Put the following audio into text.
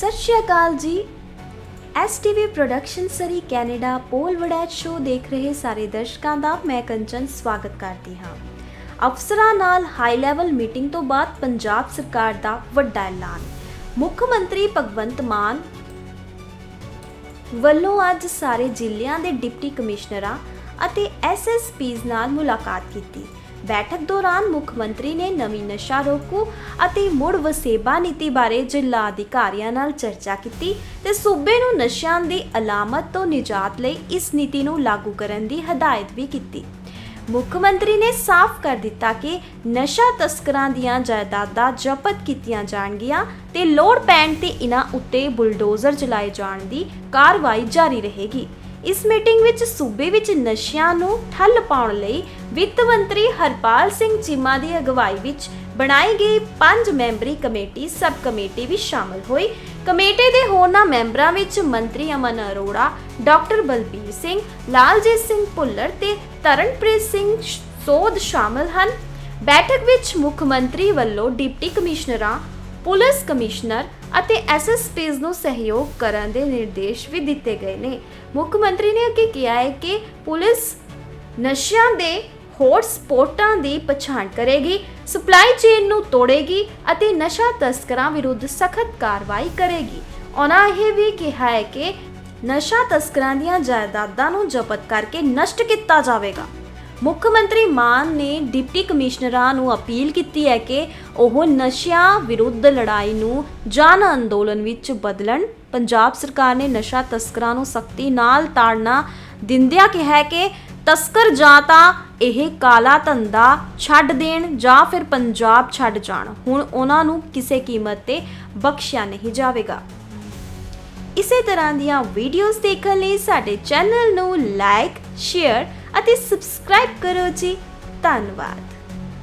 ਸਤਿ ਸ਼੍ਰੀ ਅਕਾਲ ਜੀ। STV production Surrey Canada Paul Waraich show ਦੇਖ ਰਹੇ ਸਾਰੇ ਦਰਸ਼ਕਾਂ ਦਾ ਮੈਂ ਕੰਚਨ ਸਵਾਗਤ ਕਰਦੀ ਹਾਂ। ਅਫਸਰਾਂ ਨਾਲ ਹਾਈ ਲੈਵਲ ਮੀਟਿੰਗ ਤੋਂ ਬਾਅਦ ਪੰਜਾਬ ਸਰਕਾਰ ਦਾ ਵੱਡਾ ਐਲਾਨ। ਮੁੱਖ ਮੰਤਰੀ ਭਗਵੰਤ ਮਾਨ ਵੱਲੋਂ ਅੱਜ ਸਾਰੇ ਜ਼ਿਲ੍ਹਿਆਂ ਦੇ ਡਿਪਟੀ ਕਮਿਸ਼ਨਰਾਂ ਅਤੇ ਐਸਐਸਪੀਜ਼ ਨਾਲ ਮੁਲਾਕਾਤ ਕੀਤੀ। ਬੈਠਕ ਦੌਰਾਨ ਮੁੱਖ ਮੰਤਰੀ ਨੇ ਨਵੀਂ ਨਸ਼ਾ ਰੋਕੂ ਅਤੇ ਮੁੜ ਵਸੇਬਾ ਨੀਤੀ ਬਾਰੇ ਜ਼ਿਲ੍ਹਾ ਅਧਿਕਾਰੀਆਂ ਨਾਲ ਚਰਚਾ ਕੀਤੀ ਤੇ ਸੂਬੇ ਨੂੰ ਨਸ਼ਿਆਂ ਦੀ ਅਲਾਮਤ ਤੋਂ ਨਿਜਾਤ ਲਈ ਇਸ ਨੀਤੀ ਨੂੰ ਲਾਗੂ ਕਰਨ ਦੀ ਹਦਾਇਤ ਵੀ ਕੀਤੀ। ਮੁੱਖ ਮੰਤਰੀ ਨੇ ਸਾਫ਼ ਕਰ ਦਿੱਤਾ ਕਿ ਨਸ਼ਾ ਤਸਕਰਾਂ ਦੀਆਂ ਜਾਇਦਾਦਾਂ ਜ਼ਬਤ ਕੀਤੀਆਂ ਜਾਣਗੀਆਂ ਤੇ ਲੋੜ ਪੈਣ ਤੇ ਇਹਨਾਂ ਉੱਤੇ ਬੁਲਡੋਜ਼ਰ ਚਲਾਏ ਜਾਣ ਦੀ ਕਾਰਵਾਈ ਜਾਰੀ ਰਹੇਗੀ। ਇਸ ਮੀਟਿੰਗ ਵਿੱਚ ਸੂਬੇ ਵਿੱਚ ਨਸ਼ਿਆਂ ਨੂੰ ਠੱਲ ਪਾਉਣ ਲਈ ਵਿੱਤ ਮੰਤਰੀ ਹਰਪਾਲ ਸਿੰਘ ਚੀਮਾ ਦੀ ਅਗਵਾਈ ਵਿੱਚ ਬਣਾਈ ਗਈ ਪੰਜ ਮੈਂਬਰੀ ਕਮੇਟੀ, ਸਬ ਕਮੇਟੀ ਵੀ ਸ਼ਾਮਲ ਹੋਈ। ਕਮੇਟੀ ਦੇ ਹੋਰਨਾਂ ਮੈਂਬਰਾਂ ਵਿੱਚ ਮੰਤਰੀ ਅਮਨ ਅਰੋੜਾ, ਡਾਕਟਰ ਬਲਬੀਰ ਸਿੰਘ, ਲਾਲਜੀਤ ਸਿੰਘ ਭੁੱਲਰ ਤੇ ਤਰਨਪ੍ਰੀਤ ਸਿੰਘ ਸੋਧ ਸ਼ਾਮਲ ਹਨ। ਬੈਠਕ ਵਿੱਚ ਮੁੱਖ ਮੰਤਰੀ ਵੱਲੋਂ ਡਿਪਟੀ ਕਮਿਸ਼ਨਰਾਂ ਪੁਲਿਸ ਕਮਿਸ਼ਨਰ ਅਤੇ ਐਸਐਸਪੀਜ਼ ਨੂੰ ਸਹਿਯੋਗ ਕਰਨ ਦੇ ਨਿਰਦੇਸ਼ ਵੀ ਦਿੱਤੇ ਗਏ ਨੇ। ਮੁੱਖ ਮੰਤਰੀ ਨੇ ਅੱਗੇ ਕਿਹਾ ਹੈ ਕਿ ਪੁਲਿਸ ਨਸ਼ਿਆਂ ਦੇ ਹੌਟ ਸਪੌਟਾਂ ਦੀ ਪਛਾਣ ਕਰੇਗੀ, ਸਪਲਾਈ ਚੇਨ ਨੂੰ ਤੋੜੇਗੀ ਅਤੇ ਨਸ਼ਾ ਤਸਕਰਾਂ ਵਿਰੁੱਧ ਸਖਤ ਕਾਰਵਾਈ ਕਰੇਗੀ। ਉਹਨਾਂ ਇਹ ਵੀ ਕਿਹਾ ਹੈ ਕਿ ਨਸ਼ਾ ਤਸਕਰਾਂ ਦੀਆਂ ਜਾਇਦਾਦਾਂ ਨੂੰ ਜ਼ਬਤ ਕਰਕੇ ਨਸ਼ਟ ਕੀਤਾ ਜਾਵੇਗਾ। ਮੁੱਖ ਮੰਤਰੀ ਮਾਨ ਨੇ ਡਿਪਟੀ ਕਮਿਸ਼ਨਰਾਂ ਨੂੰ ਅਪੀਲ ਕੀਤੀ ਹੈ ਕਿ ਉਹ ਨਸ਼ਿਆਂ ਵਿਰੁੱਧ ਲੜਾਈ ਨੂੰ ਜਨ ਅੰਦੋਲਨ ਵਿੱਚ ਬਦਲਣ। ਪੰਜਾਬ ਸਰਕਾਰ ਨੇ ਨਸ਼ਾ ਤਸਕਰਾਂ ਨੂੰ ਸਖਤੀ ਨਾਲ ਤਾੜਨਾ ਦਿੰਦਿਆਂ ਕਿਹਾ ਕਿ ਤਸਕਰ ਜਾਂ ਤਾਂ ਇਹ ਕਾਲਾ ਧੰਦਾ ਛੱਡ ਦੇਣ ਜਾਂ ਫਿਰ ਪੰਜਾਬ ਛੱਡ ਜਾਣ। ਹੁਣ ਉਹਨਾਂ ਨੂੰ ਕਿਸੇ ਕੀਮਤ ਤੇ ਬਖਸ਼ਿਆ ਨਹੀਂ ਜਾਵੇਗਾ। ਇਸੇ ਤਰ੍ਹਾਂ ਦੀਆਂ ਵੀਡੀਓਜ਼ ਦੇਖਣ ਲਈ ਸਾਡੇ ਚੈਨਲ ਨੂੰ ਲਾਈਕ ਸ਼ੇਅਰ ਅਤੇ ਸਬਸਕ੍ਰਾਈਬ ਕਰੋ ਜੀ। ਧੰਨਵਾਦ।